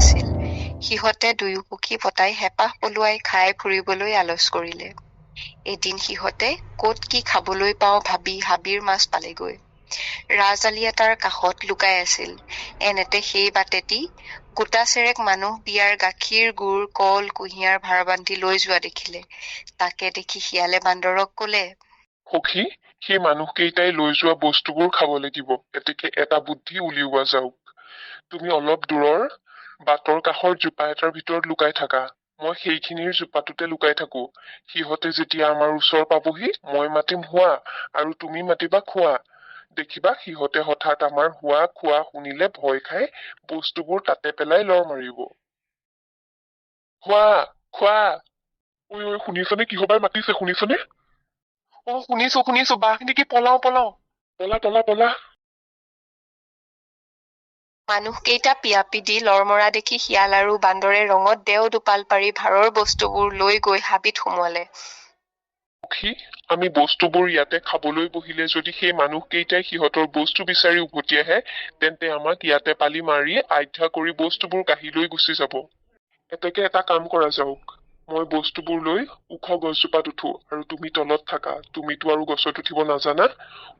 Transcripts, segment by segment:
আছিল। সিহঁতে দুয়ো সখী পতাই হেঁপাহ পলুৱাই খাই ফুৰিবলৈ আলচ কৰিলে। এদিন সিহঁতে কত কি খাবলৈ পাওঁ ভাবি হাবিৰ মাছ পালেগৈ। ৰাজআলি এটাৰ কাষত লুকাই আছিল। এনেতে সেই বাটেদি গোটাচেৰেক মানুহ বিয়াৰ গাখীৰ গুৰ কল কুঁহিয়াৰ ভাৰ বান্ধি লৈ যোৱা দেখিলে। তাকে দেখি শিয়ালে বান্দৰক কলে সখী সেই মানুহকেইটাই লৈ যোৱা বস্তুবোৰ খাব লাগিব। এতেকে এটা বুদ্ধি উলিওৱা যাওক। তুমি অলপ দূৰৰ বাটৰ কাষৰ জোপা এটাৰ ভিতৰত লুকাই থাকা। মই সেইখিনিৰ জোপাটোতে লুকাই থাকো। সিহঁতে যেতিয়া আমাৰ ওচৰ পাবহি মই মাতিম হোৱা আৰু তুমি মাতিবা খোৱা। দেখিবা সিহঁতে হঠাৎ আমাৰ হোৱা খোৱা শুনিলে ভয় খাই বস্তুবোৰ তাতে পেলাই লৰ মাৰিব। খোৱা খোৱা। ঐ ঐ শুনিছনে? কিহবাই মাতিছে শুনিছনে? অ শুনিছো শুনিছো। বাঘ নেকি? পলাও পলাও। পলা পলা পলা। মানুহকেইটা পিয়াপি দি লৰমৰা দেখি শিয়াল আৰু বান্দৰে ৰঙত দেও দোপাল পাৰি ভাৰৰ বস্তুবোৰ লৈ গৈ হাবিত সোমোৱালে। সখী আমি বস্তুবোৰ ইয়াতে খাবলৈ বহিলে যদি সেই মানুহকেইটাই সিহঁতৰ বস্তু বিচাৰি উভতি আহে তেন্তে আমাক ইয়াতে পালি মাৰি আধ্যা কৰি বস্তুবোৰ কাঢ়ি লৈ গুচি যাব। এতেকে এটা কাম কৰা যাওক। মই বস্তুবোৰ লৈ ওখ গছজোপাত উঠো আৰু তুমি তলত থাকা। তুমিতো আৰু গছত উঠিব নাজানা।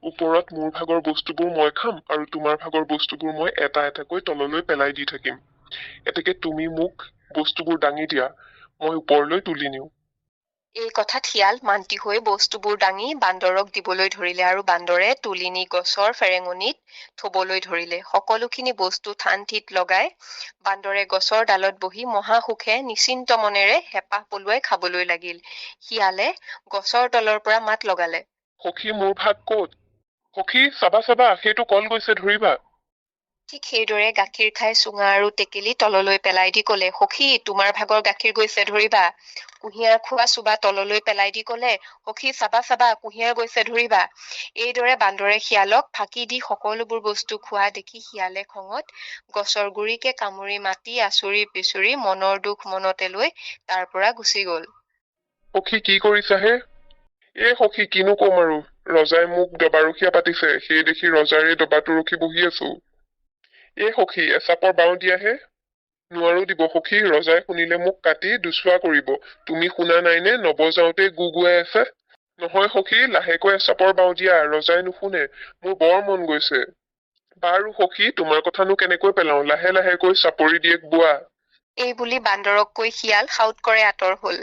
ওপৰত মোৰ ভাগৰ বস্তুবোৰ মই খাম আৰু তোমাৰ ভাগৰ বস্তুবোৰ মই এটা এটাকৈ তললৈ পেলাই দি থাকিম। এতেকে তুমি মোক বস্তুবোৰ দাঙি দিয়া। মই ওপৰলৈ তুলি নিওঁ। এই কথাত শিয়াল মান্তি হৈ বস্তুবোৰ দাঙি বান্দৰক দিবলৈ ধৰিলে আৰু বান্দৰে তুলি নি গছৰ ফেৰেঙনিত থবলৈ ধৰিলে। সকলোখিনি বস্তু থান ঠিত লগাই বান্দৰে গছৰ ডালত বহি মহাসুখে নিশ্চিন্ত মনেৰে হেঁপাহ পলুৱাই খাবলৈ লাগিল। শিয়ালে গছৰ তলৰ পৰা মাত লগালে সখী মোৰ ভাগ ক'ত? সখী চাবা চাবা সেইটো কল গৈছে ধৰিবা। ঠিক সেইদৰে গাখীৰ খাই চুঙা আৰু টেকেলি তললৈ পেলাই দি কলে সখী তোমাৰ ভাগৰ গাখীৰ গৈছে ধৰিবা। কুঁহিয়াৰ খোৱা চোবা তললৈ পেলাই দি কলে সখী চাবা চাবা কুঁহিয়াৰ গৈছে ধৰিবা। এইদৰে বান্দৰে শিয়ালক ফাঁকি দি সকলোবোৰ বস্তু খোৱা দেখি শিয়ালে খঙত গছৰ গুৰিকে কামুৰি মাতি আচুৰি পিচুৰি মনৰ দুখ মনতে লৈ তাৰ পৰা গুচি গল। সখী কি কৰিছা হে? এ সখী কিনো কম আৰু। ৰজাই মোক দবাৰখীয়া পাতিছে। সেই দেখি ৰজাৰে দবাটো ৰখি বহি আছো। এ সখী এচাপৰ বাওঁ দিয়াহে। নোৱাৰো দিব সখী ৰজাই শুনিলে মোক কাটি দুচোৱা কৰিব। তুমি শুনা নাইনে নবজাওতে গুগুৱাই আছে। নহয় সখী লাহেকৈ এচাপৰ বাওঁ দিয়া ৰজাই নুশুনে। মোৰ বৰ মন গৈছে। বাৰু সখী তোমাৰ কথানো কেনেকৈ পেলাওঁ? লাহে লাহেকৈ চাপৰি দিয়েক বোৱা এই বুলি বান্দৰক কৈ শিয়াল সাউত কৰে আঁতৰ হল।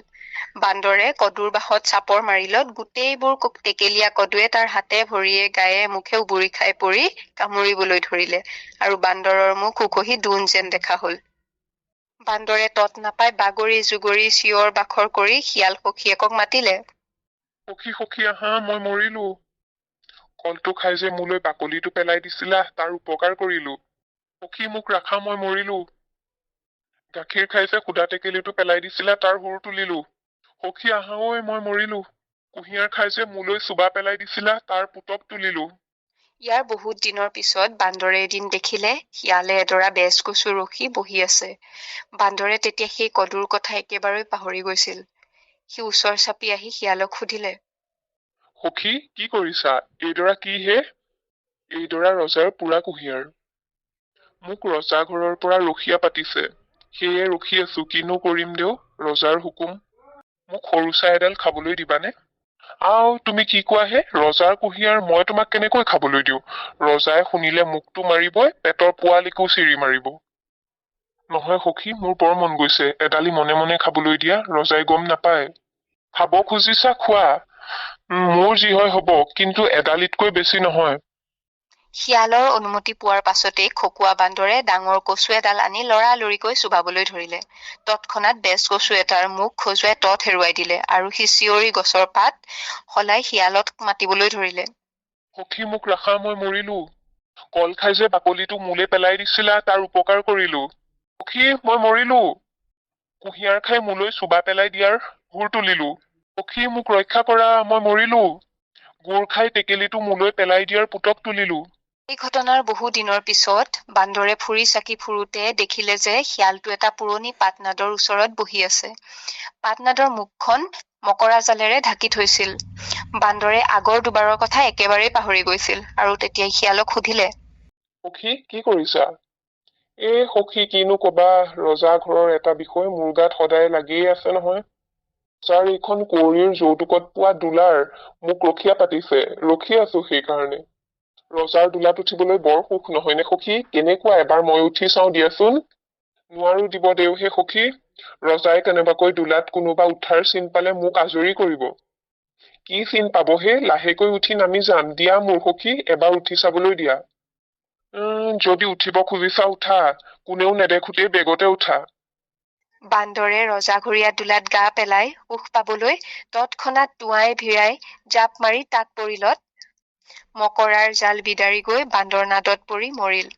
বান্দৰে কদুৰ বাঁহত চাপৰ মাৰিলত গোটেইবোৰ টেকেলীয়া কদুৱে তাৰ হাতে ভৰিয়ে গায়ে মুখে উবুৰি খাই পৰি কামুৰিবলৈ ধৰিলে আৰু বান্দৰৰ মুখ উকহি দোন যেন দেখা হল। বান্দৰে তত নাপাই বাগৰি জুগৰি চিঞৰ বাখৰ কৰি শিয়াল সখীয়েকক মাতিলে সখী সখী আহা মই মৰিলো। কলটো খাই যে মোলৈ বাকলিটো পেলাই দিছিলা তাৰ উপকাৰ কৰিলো। সখী মোক ৰাখা মই মৰিলো। গাখীৰ খাই যে সুদা টেকেলিটো পেলাই দিছিলা তাৰ সুৰ তুলিলো। সখী আহা ঐ মই মৰিলো। কুঁহিয়াৰ খাই যে মোলৈ চোবা পেলাই দিছিলা তাৰ পুতক তুলিলো। ইয়াৰ বহুত দিনৰ পিছত বান্দৰে এদিন দেখিলে শিয়ালে এডৰা বেজ কচু ৰখি বহি আছে। বান্দৰে তেতিয়া সেই কদুৰ কথা একেবাৰে পাহৰি গৈছিল। সি ওচৰ চাপি আহি শিয়ালক সুধিলে সখী কি কৰিছা? এইডৰা কি হে? এইডৰা ৰজাৰ পুৰা কুঁহিয়াৰ। মোক ৰজা ঘৰৰ পৰা ৰখীয়া পাতিছে। সেয়ে ৰখি আছো কিনো কৰিম দেও? ৰজাৰ হুকুম মোক সৰু চাই এডাল খাবলৈ দিবানে? আও তুমি কি কোৱা হে ৰজাৰ কুঁহিয়াৰ মই তোমাক কেনেকৈ খাবলৈ দিওঁ? ৰজাই শুনিলে মোকতো মাৰিবই পেটৰ পোৱালিকো চিৰি মাৰিব। নহয় সখী মোৰ বৰ মন গৈছে। এডালি মনে মনে খাবলৈ দিয়া ৰজাই গম নাপায়। খাব খুজিছা খোৱা। মোৰ যি হয় হ'ব কিন্তু এডালিতকৈ বেছি নহয়। শিয়ালৰ অনুমতি পোৱাৰ পাছতেই খকুৱা বান্দৰে ডাঙৰ কচু এডাল আনি লৰালৰিকৈ চোবাবলৈ ধৰিলে। তৎক্ষণাত বেজ কচু এটাৰ মুখ খজুৱাই তত হেৰুৱাই দিলে আৰু সি চিঞৰি গছৰ পাত সলাই শিয়ালক মাতিবলৈ ধৰিলে। সখী মোক ৰাখা মই মৰিলো। কল খাই যে বাকলিটো মোলে পেলাই দিছিলা তাৰ উপকাৰ কৰিলো। সখী মই মৰিলো। কুঁহিয়াৰ খাই মোলৈ চোবা পেলাই দিয়াৰ সুৰ তুলিলো। সখী মোক ৰক্ষা কৰা মই মৰিলো। গুৰ খাই টেকেলিটো মোলৈ পেলাই দিয়াৰ পুতক তুলিলো। এই ঘটনাৰ বহু দিনৰ পিছত বান্দৰে ফুৰি চাকি ফুৰোতে দেখিলে যে শিয়ালটো এটা পুৰণি পাটনাদৰ ওচৰত বহি আছে। পাটনাদৰ মুখখন মকৰা জালেৰে ঢাকি থৈছিল। বান্দৰে আগৰ দুবাৰৰ কথা একেবাৰেই পাহৰি গৈছিল আৰু তেতিয়া শিয়ালক সুধিলে সখী কি কৰিছা? এ সখী কিনো কবা ৰজা ঘৰৰ এটা বিষয় মোৰ গাত সদায় লাগিয়ে আছে নহয়। ৰজাৰ এইখন কুঁৱৰীৰ যৌতুকত পোৱা দোলাৰ মোক ৰখীয়া পাতিছে ৰখি আছো সেইকাৰণে। ৰজাৰ দোলাত উঠিবলৈ বৰ সুখ নহয়নে সখী? কেনেকুৱা? এবাৰ মই উঠি চাওঁ দিয়াচোন। নোৱাৰো দিব দেওহে সখী। ৰজাই কেনেবাকৈ দোলাত কোনোবা উঠাৰ চিন পালে মোক আজৰি কৰিব। কি চিন পাবহে লাহেকৈ উঠি নামি যাম। দিয়া মোৰ সখী এবাৰ উঠি চাবলৈ দিয়া। উম যদি উঠিব খুজিছা উঠা। কোনেও নেদেখোতেই বেগতে উঠা। বান্দৰে ৰজাঘৰীয়া দোলাত গা পেলাই সুখ পাবলৈ তৎক্ষণাত টোঁৱাই ভিৰাই জাপ মাৰি তাত পৰিলত। মকৰাৰ জাল বিদাৰি গৈ বান্দৰ নাদত পৰি মৰিল।